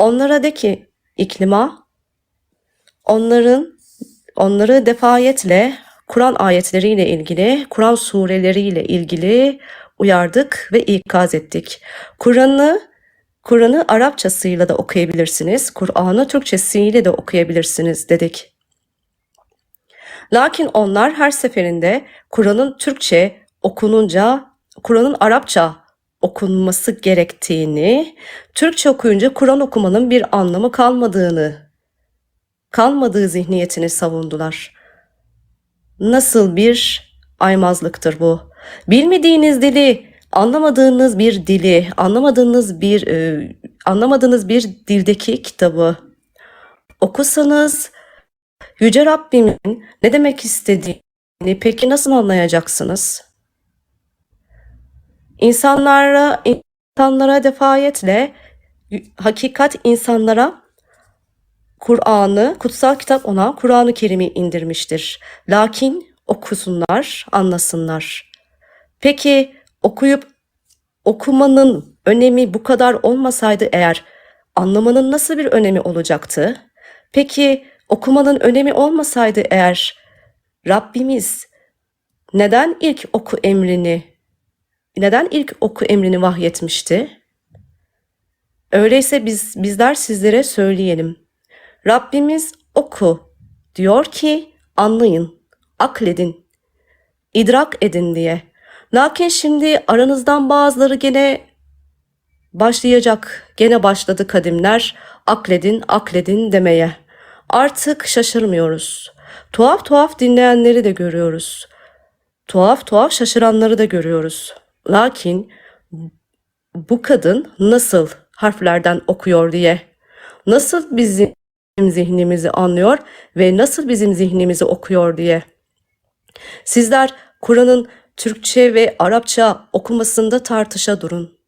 Onlara de ki iklima onların onları defayetle Kur'an ayetleriyle ilgili, Kur'an sureleriyle ilgili uyardık ve ikaz ettik. Kur'an'ı Kur'an'ı Arapçasıyla da okuyabilirsiniz, Kur'an'ı Türkçesiyle de okuyabilirsiniz dedik. Lakin onlar her seferinde Kur'an'ın Türkçe okununca, Kur'an'ın Arapça okunması gerektiğini, Türkçe okuyunca Kur'an okumanın bir anlamı kalmadığını, kalmadığı zihniyetini savundular. Nasıl bir aymazlıktır bu? Bilmediğiniz dili, anlamadığınız bir dili, anlamadığınız bir e, anlamadığınız bir dildeki kitabı okusanız Yüce Rabbimin ne demek istediğini peki nasıl anlayacaksınız? İnsanlara insanlara defayetle hakikat insanlara Kur'an'ı, kutsal kitap ona Kur'an-ı Kerim'i indirmiştir. Lakin okusunlar, anlasınlar. Peki okuyup okumanın önemi bu kadar olmasaydı eğer anlamanın nasıl bir önemi olacaktı? Peki okumanın önemi olmasaydı eğer Rabbimiz neden ilk oku emrini neden ilk oku emrini vahyetmişti? Öyleyse biz bizler sizlere söyleyelim. Rabbimiz oku diyor ki anlayın, akledin, idrak edin diye. Lakin şimdi aranızdan bazıları gene başlayacak, gene başladı kadimler akledin, akledin demeye. Artık şaşırmıyoruz. Tuhaf tuhaf dinleyenleri de görüyoruz. Tuhaf tuhaf şaşıranları da görüyoruz. Lakin bu kadın nasıl harflerden okuyor diye, nasıl bizim zihnimizi anlıyor ve nasıl bizim zihnimizi okuyor diye. Sizler Kur'an'ın Türkçe ve Arapça okumasında tartışa durun.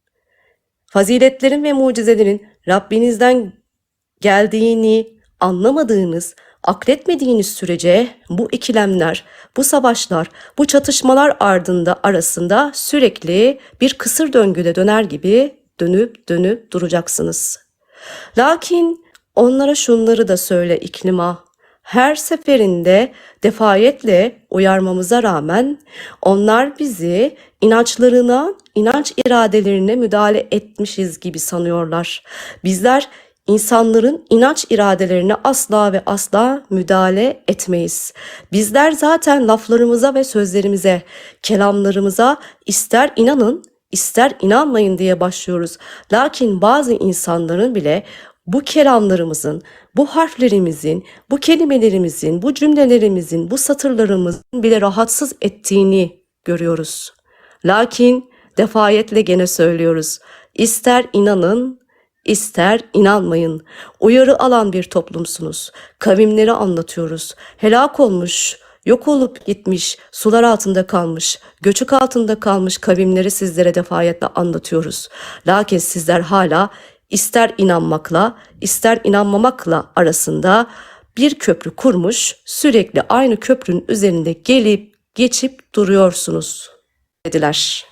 Faziletlerin ve mucizelerin Rabbinizden geldiğini anlamadığınız, akletmediğiniz sürece bu ikilemler, bu savaşlar, bu çatışmalar ardında arasında sürekli bir kısır döngüde döner gibi dönüp dönüp duracaksınız. Lakin onlara şunları da söyle iklima. Her seferinde defayetle uyarmamıza rağmen onlar bizi inançlarına, inanç iradelerine müdahale etmişiz gibi sanıyorlar. Bizler İnsanların inanç iradelerine asla ve asla müdahale etmeyiz. Bizler zaten laflarımıza ve sözlerimize, kelamlarımıza ister inanın, ister inanmayın diye başlıyoruz. Lakin bazı insanların bile bu kelamlarımızın, bu harflerimizin, bu kelimelerimizin, bu cümlelerimizin, bu satırlarımızın bile rahatsız ettiğini görüyoruz. Lakin defayetle gene söylüyoruz. İster inanın, İster inanmayın. Uyarı alan bir toplumsunuz. Kavimleri anlatıyoruz. Helak olmuş, yok olup gitmiş, sular altında kalmış, göçük altında kalmış kavimleri sizlere defayetle anlatıyoruz. Lakin sizler hala ister inanmakla, ister inanmamakla arasında bir köprü kurmuş, sürekli aynı köprünün üzerinde gelip geçip duruyorsunuz dediler.